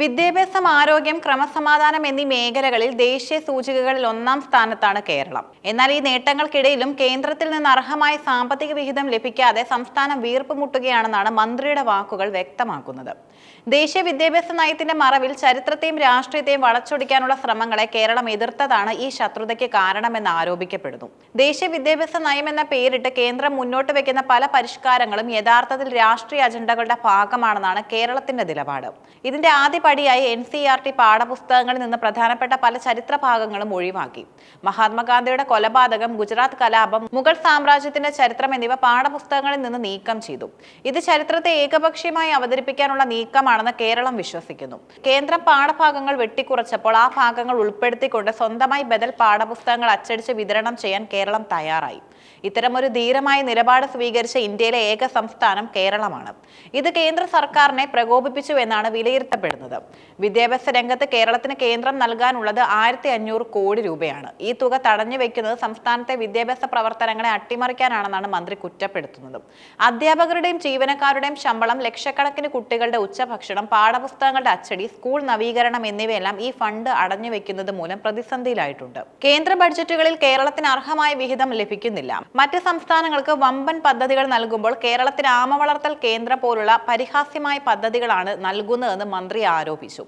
വിദ്യാഭ്യാസം ആരോഗ്യം ക്രമസമാധാനം എന്നീ മേഖലകളിൽ ദേശീയ സൂചികകളിൽ ഒന്നാം സ്ഥാനത്താണ് കേരളം. എന്നാൽ ഈ നേട്ടങ്ങൾക്കിടയിലും കേന്ദ്രത്തിൽ നിന്ന് അർഹമായ സാമ്പത്തിക വിഹിതം ലഭിക്കാതെ സംസ്ഥാനം വീർപ്പ് മുട്ടുകയാണെന്നാണ് മന്ത്രിയുടെ വാക്കുകൾ വ്യക്തമാക്കുന്നത്. ദേശീയ വിദ്യാഭ്യാസ നയത്തിന്റെ മറവിൽ ചരിത്രത്തെയും രാഷ്ട്രീയത്തെയും വളച്ചൊടിക്കാനുള്ള ശ്രമങ്ങളെ കേരളം എതിർത്തതാണ് ഈ ശത്രുതയ്ക്ക് കാരണമെന്ന് ആരോപിക്കപ്പെടുന്നു. ദേശീയ വിദ്യാഭ്യാസ നയം എന്ന പേരിട്ട് കേന്ദ്രം മുന്നോട്ട് വെക്കുന്ന പല പരിഷ്കാരങ്ങളും യഥാർത്ഥത്തിൽ രാഷ്ട്രീയ അജണ്ടകളുടെ ഭാഗമാണെന്നാണ് കേരളത്തിന്റെ നിലപാട്. ഇതിന്റെ ആദ്യ പടിയായി എൻ സി ആർ ടി പാഠപുസ്തകങ്ങളിൽ നിന്ന് പ്രധാനപ്പെട്ട പല ചരിത്ര ഭാഗങ്ങളും ഒഴിവാക്കി. മഹാത്മാഗാന്ധിയുടെ കൊലപാതകം ഗുജറാത്ത് കലാപം മുഗൾ സാമ്രാജ്യത്തിന്റെ ചരിത്രം എന്നിവ പാഠപുസ്തകങ്ങളിൽ നിന്ന് നീക്കം ചെയ്തു. ഇത് ചരിത്രത്തെ ഏകപക്ഷീയമായി അവതരിപ്പിക്കാനുള്ള നീക്കമാണെന്ന് കേരളം വിശ്വസിക്കുന്നു. കേന്ദ്രം പാഠഭാഗങ്ങൾ വെട്ടിക്കുറച്ചപ്പോൾ ആ ഭാഗങ്ങൾ ഉൾപ്പെടുത്തിക്കൊണ്ട് സ്വന്തമായി ബദൽ പാഠപുസ്തകങ്ങൾ അച്ചടിച്ച് വിതരണം ചെയ്യാൻ കേരളം തയ്യാറായി. ഇത്തരമൊരു ധീരമായ നിലപാട് സ്വീകരിച്ച ഇന്ത്യയിലെ ഏക സംസ്ഥാനം കേരളമാണ്. ഇത് കേന്ദ്ര സർക്കാരിനെ പ്രകോപിപ്പിച്ചു എന്നാണ് വിലയിരുത്തപ്പെടുന്നത്. വിദ്യാഭ്യാസ. രംഗത്ത് കേരളത്തിന് കേന്ദ്രം നൽകാനുള്ളത് ആയിരത്തി അഞ്ഞൂറ് കോടി രൂപയാണ്. ഈ തുക തടഞ്ഞു വെക്കുന്നത് സംസ്ഥാനത്തെ വിദ്യാഭ്യാസ പ്രവർത്തനങ്ങളെ അട്ടിമറിക്കാനാണെന്നാണ് മന്ത്രി കുറ്റപ്പെടുത്തുന്നത്. അധ്യാപകരുടെയും ജീവനക്കാരുടെയും ശമ്പളം ലക്ഷക്കണക്കിന് കുട്ടികളുടെ ഉച്ചഭക്ഷണം പാഠപുസ്തകങ്ങളുടെ അച്ചടി സ്കൂൾ നവീകരണം എന്നിവയെല്ലാം ഈ ഫണ്ട് അടഞ്ഞു വെക്കുന്നത് മൂലം പ്രതിസന്ധിയിലായിട്ടുണ്ട്. കേന്ദ്ര ബഡ്ജറ്റുകളിൽ കേരളത്തിന് അർഹമായ വിഹിതം ലഭിക്കുന്നില്ല. മറ്റ് സംസ്ഥാനങ്ങൾക്ക് വമ്പൻ പദ്ധതികൾ നൽകുമ്പോൾ കേരളത്തിന് ആമവളർത്തൽ കേന്ദ്രം പോലുള്ള പരിഹാസ്യമായ പദ്ധതികളാണ് നൽകുന്നതെന്ന് മന്ത്രി ആരോപിച്ചു.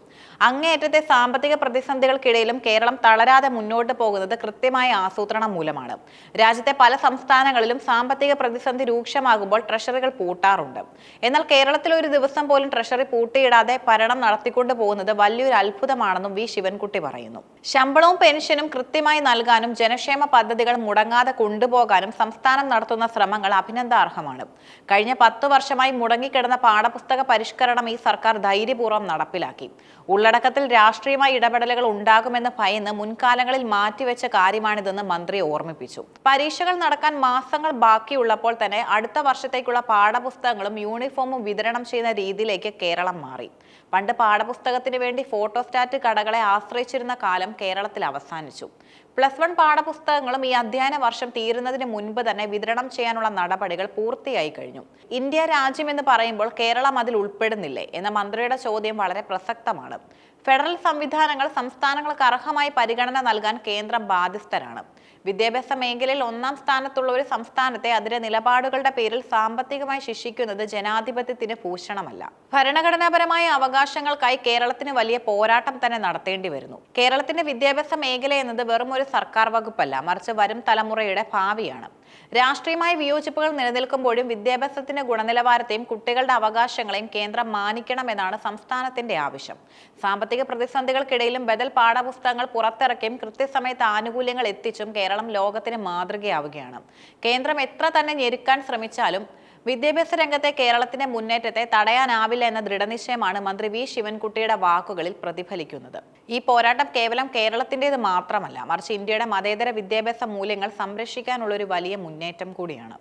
അങ്ങേയറ്റത്തെ സാമ്പത്തിക പ്രതിസന്ധികൾക്കിടയിലും കേരളം തളരാതെ മുന്നോട്ട് പോകുന്നത് കൃത്യമായ ആസൂത്രണം മൂലമാണ്. രാജ്യത്തെ പല സംസ്ഥാനങ്ങളിലും സാമ്പത്തിക പ്രതിസന്ധി രൂക്ഷമാകുമ്പോൾ ട്രഷറികൾ പൂട്ടാറുണ്ട്. എന്നാൽ കേരളത്തിൽ ഒരു ദിവസം പോലും ട്രഷറി പൂട്ടിയിടാതെ ഭരണം നടത്തിക്കൊണ്ടു പോകുന്നത് വലിയൊരു അത്ഭുതമാണെന്നും വി. ശിവൻകുട്ടി പറയുന്നു. ശമ്പളവും പെൻഷനും കൃത്യമായി നൽകാനും ജനക്ഷേമ പദ്ധതികൾ മുടങ്ങാതെ കൊണ്ടുപോകാനും സംസ്ഥാനം നടത്തുന്ന ശ്രമങ്ങൾ അഭിനന്ദാർഹമാണ്. കഴിഞ്ഞ പത്ത് വർഷമായി മുടങ്ങിക്കിടന്ന പാഠപുസ്തക പരിഷ്കരണം ഈ സർക്കാർ ധൈര്യപൂർവം നടപ്പിലാക്കി ഉള്ളടക്കത്തിൽ രാഷ്ട്രീയമായ ഇടപെടലുകൾ ഉണ്ടാകുമെന്ന് ഭയന്ന് മുൻകാലങ്ങളിൽ മാറ്റിവെച്ച കാര്യമാണിതെന്ന് മന്ത്രി ഓർമ്മിപ്പിച്ചു. പരീക്ഷകൾ നടക്കാൻ മാസങ്ങൾ ബാക്കിയുള്ളപ്പോൾ തന്നെ അടുത്ത വർഷത്തേക്കുള്ള പാഠപുസ്തകങ്ങളും യൂണിഫോമും വിതരണം ചെയ്യുന്ന രീതിയിലേക്ക് കേരളം മാറി. പണ്ട് പാഠപുസ്തകത്തിന് വേണ്ടി ഫോട്ടോസ്റ്റാറ്റ് കടകളെ ആശ്രയിച്ചിരുന്ന കാലം കേരളത്തിൽ അവസാനിച്ചു. പ്ലസ് വൺ പാഠപുസ്തകങ്ങളും ഈ അധ്യയന വർഷം തീരുന്നതിന് മുൻപ് തന്നെ വിതരണം ചെയ്യാനുള്ള നടപടികൾ പൂർത്തിയായി കഴിഞ്ഞു. ഇന്ത്യ രാജ്യം എന്ന് പറയുമ്പോൾ കേരളം അതിൽ ഉൾപ്പെടുന്നില്ലേ? എന്ന മന്ത്രിയുടെ ചോദ്യം വളരെ പ്രസക്തമാണ്. ഫെഡറൽ സംവിധാനങ്ങൾ സംസ്ഥാനങ്ങൾക്ക് അർഹമായി പരിഗണന നൽകാൻ കേന്ദ്രം ബാധ്യസ്ഥരാണ്. വിദ്യാഭ്യാസ മേഖലയിൽ ഒന്നാം സ്ഥാനത്തുള്ള ഒരു സംസ്ഥാനത്തെ അതിന്റെ നിലപാടുകളുടെ പേരിൽ സാമ്പത്തികമായി ശിക്ഷിക്കുന്നത് ജനാധിപത്യത്തിന് ഭൂഷണമല്ല. ഭരണഘടനാപരമായ അവകാശങ്ങൾക്കായി കേരളത്തിന് വലിയ പോരാട്ടം തന്നെ നടത്തേണ്ടി വരുന്നു. കേരളത്തിന്റെ വിദ്യാഭ്യാസ മേഖല എന്നത് വെറും ഒരു സർക്കാർ വകുപ്പല്ല മറിച്ച് വരും തലമുറയുടെ ഭാവിയാണ്. രാഷ്ട്രീയമായ വിയോജിപ്പുകൾ നിലനിൽക്കുമ്പോഴും വിദ്യാഭ്യാസത്തിന്റെ ഗുണനിലവാരത്തെയും കുട്ടികളുടെ അവകാശങ്ങളെയും കേന്ദ്രം മാനിക്കണമെന്നാണ് സംസ്ഥാനത്തിന്റെ ആവശ്യം. സാമ്പത്തിക പ്രതിസന്ധികൾക്കിടയിലും ബദൽ പാഠപുസ്തകങ്ങൾ പുറത്തിറക്കിയും കൃത്യസമയത്ത് ആനുകൂല്യങ്ങൾ എത്തിച്ചും കേരളം ലോകത്തിന് മാതൃകയാവുകയാണ്. കേന്ദ്രം എത്ര തന്നെ ഞെരുക്കാൻ ശ്രമിച്ചാലും വിദ്യാഭ്യാസ രംഗത്തെ കേരളത്തിന്റെ മുന്നേറ്റത്തെ തടയാനാവില്ല എന്ന ദൃഢനിശ്ചയമാണ് മന്ത്രി വി. ശിവൻകുട്ടിയുടെ വാക്കുകളിൽ പ്രതിഫലിക്കുന്നത്. ഈ പോരാട്ടം കേവലം കേരളത്തിന്റെത് മാത്രമല്ല മറിച്ച് ഇന്ത്യയുടെ മതേതര വിദ്യാഭ്യാസ മൂല്യങ്ങൾ സംരക്ഷിക്കാനുള്ള ഒരു വലിയ മുന്നേറ്റം കൂടിയാണ്.